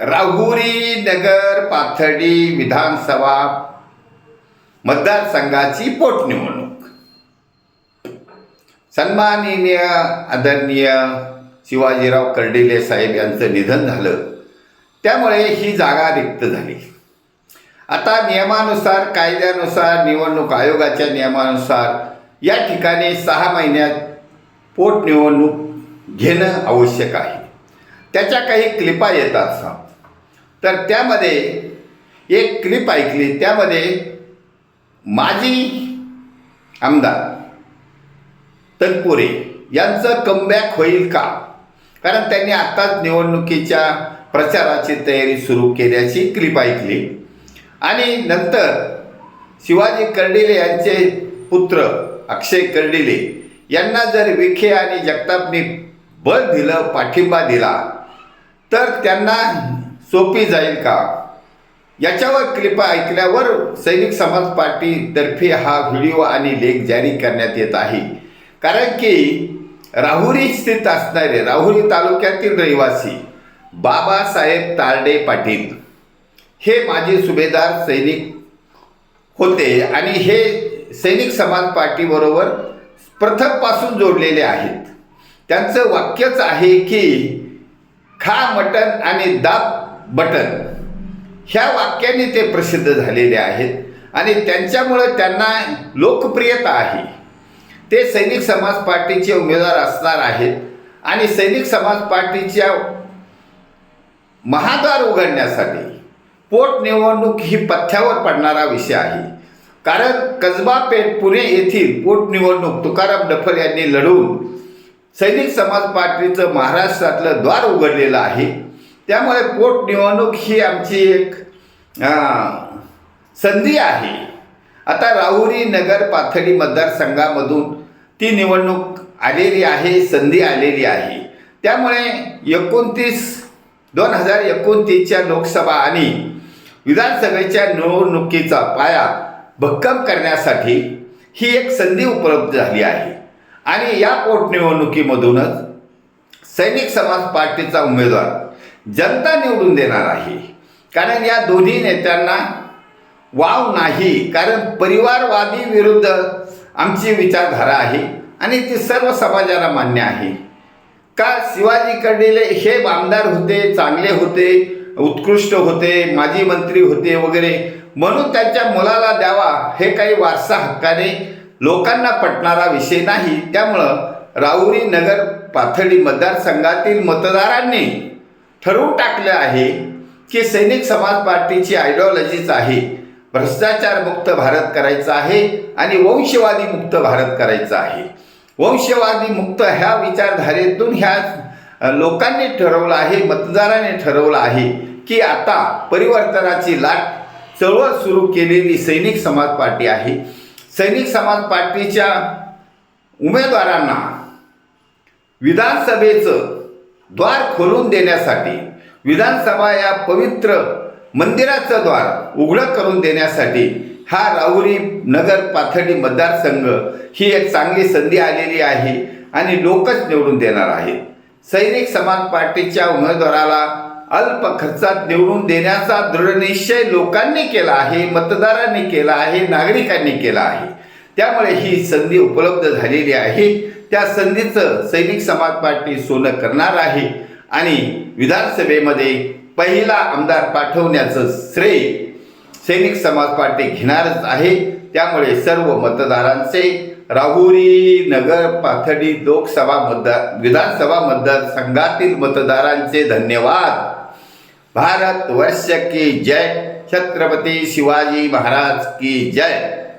राहुरी नगर पाथर्डी विधानसभा मतदारसंघाची पोटनिवडणूक. सन्माननीय आदरणीय शिवाजीराव कर्डिले साहेब यांचं निधन झालं. त्यामुळे ही जागा रिक्त झाली. आता नियमानुसार कायद्यानुसार निवडणूक आयोगाच्या नियमानुसार या ठिकाणी सहा महिन्यात पोटनिवडणूक घेणं आवश्यक आहे. त्याच्या काही क्लिपा येतात तर त्यामध्ये एक क्लिप ऐकली. त्यामध्ये माजी आमदार तनपुरे यांचं कमबॅक होईल का? कारण त्यांनी आत्ताच निवडणुकीच्या प्रचाराची तयारी सुरू केल्याची क्लिप ऐकली. आणि नंतर शिवाजी कर्डिले यांचे पुत्र अक्षय कर्डिले यांना जर विखे आणि जगतापनी बळ दिलं पाठिंबा दिला तर त्यांना सोपी जाईल का? याच्यावर क्लिपा ऐकल्यावर सैनिक समाज पार्टीतर्फे हा व्हिडिओ आणि लेख जारी करण्यात येत आहे. कारण की राहुरी स्थित असणारे राहुरी तालुक्यातील रहिवासी बाबासाहेब तारडे पाटील हे माजी सुभेदार सैनिक होते आणि हे सैनिक समाज पार्टीबरोबर प्रथमपासून जोडलेले आहेत. त्यांचं वाक्यच आहे की खा मटण आणि दाब बटन. ह्या वाक्याने ते प्रसिद्ध झालेले आहेत आणि त्यांच्यामुळं त्यांना लोकप्रियता आहे. ते सैनिक समाज पार्टीचे उमेदवार असणार आहेत आणि सैनिक समाज पार्टीच्या महाद्वार उघडण्यासाठी पोटनिवडणूक ही पथ्यावर पडणारा विषय आहे. कारण कसबा पेठ पुणे येथील पोटनिवडणूक तुकाराम डफर यांनी लढवून सैनिक समाज पार्टीचं महाराष्ट्रातलं द्वार उघडलेलं आहे. त्यामुळे पोटनिवडणूक ही आमची एक संधी आहे. आता राहुरी नगर पाथडी मतदारसंघामधून ती निवडणूक आलेली आहे संधी आलेली आहे. त्यामुळे एकोणतीस दोन हजार एकोणतीसच्या लोकसभा आणि विधानसभेच्या निवडणुकीचा पाया भक्कम करण्यासाठी ही एक संधी उपलब्ध झाली आहे. आणि या पोटनिवडणुकीमधूनच सैनिक समाज पार्टीचा उमेदवार जनता निवडून देणार आहे. कारण या दोन्ही नेत्यांना वाव नाही. कारण परिवारवादी विरुद्ध आमची विचारधारा आहे आणि ती सर्व समाजाला मान्य आहे. का शिवाजी कर्डिले हे आमदार होते चांगले होते उत्कृष्ट होते माजी मंत्री होते वगैरे म्हणून त्यांच्या मुलाला द्यावा हे काही वारसा हक्काने लोकांना पटणारा विषय नाही. त्यामुळं राहुरी नगर पाथडी मतदारसंघातील मतदारांनी ठरवून टाकलं आहे की सैनिक समाज पार्टीची आयडिओलॉजीच आहे. भ्रष्टाचार मुक्त भारत करायचा आहे आणि वंशवादी मुक्त भारत करायचा आहे. वंशवादी मुक्त ह्या विचारधारेतून ह्या लोकांनी ठरवलं आहे मतदाराने ठरवलं आहे की आता परिवर्तनाची लाट चळवळ सुरू केलेली सैनिक समाज पार्टी आहे. सैनिक समाज पार्टीच्या उमेदवारांना विधानसभेचं द्वार खोलून देण्यासाठी विधानसभा या पवित्र मंदिराचं द्वार उघडं करून देण्यासाठी हा राहुरी नगर पाथर्डी मतदारसंघ ही एक चांगली संधी आलेली आहे आणि लोकच निवडून देणार आहेत. सैनिक समाज पार्टीच्या उमेदवाराला अल्प खर्चात निवडून देण्याचा दृढनिश्चय लोकांनी केला आहे मतदारांनी केला आहे नागरिकांनी केला आहे. त्यामुळे ही संधी उपलब्ध झालेली आहे. त्या संधीचं सैनिक समाज पार्टी सोनं करणार आहे. आणि विधानसभेमध्ये पहिला आमदार पाठवण्याचं श्रेय सैनिक समाज पार्टी घेणारच आहे. त्यामुळे सर्व मतदारांचे राहुरी नगर पाथडी लोकसभा मतदार विधानसभा मतदारसंघातील मतदारांचे धन्यवाद. भारत वर्ष की जय. छत्रपती शिवाजी महाराज की जय.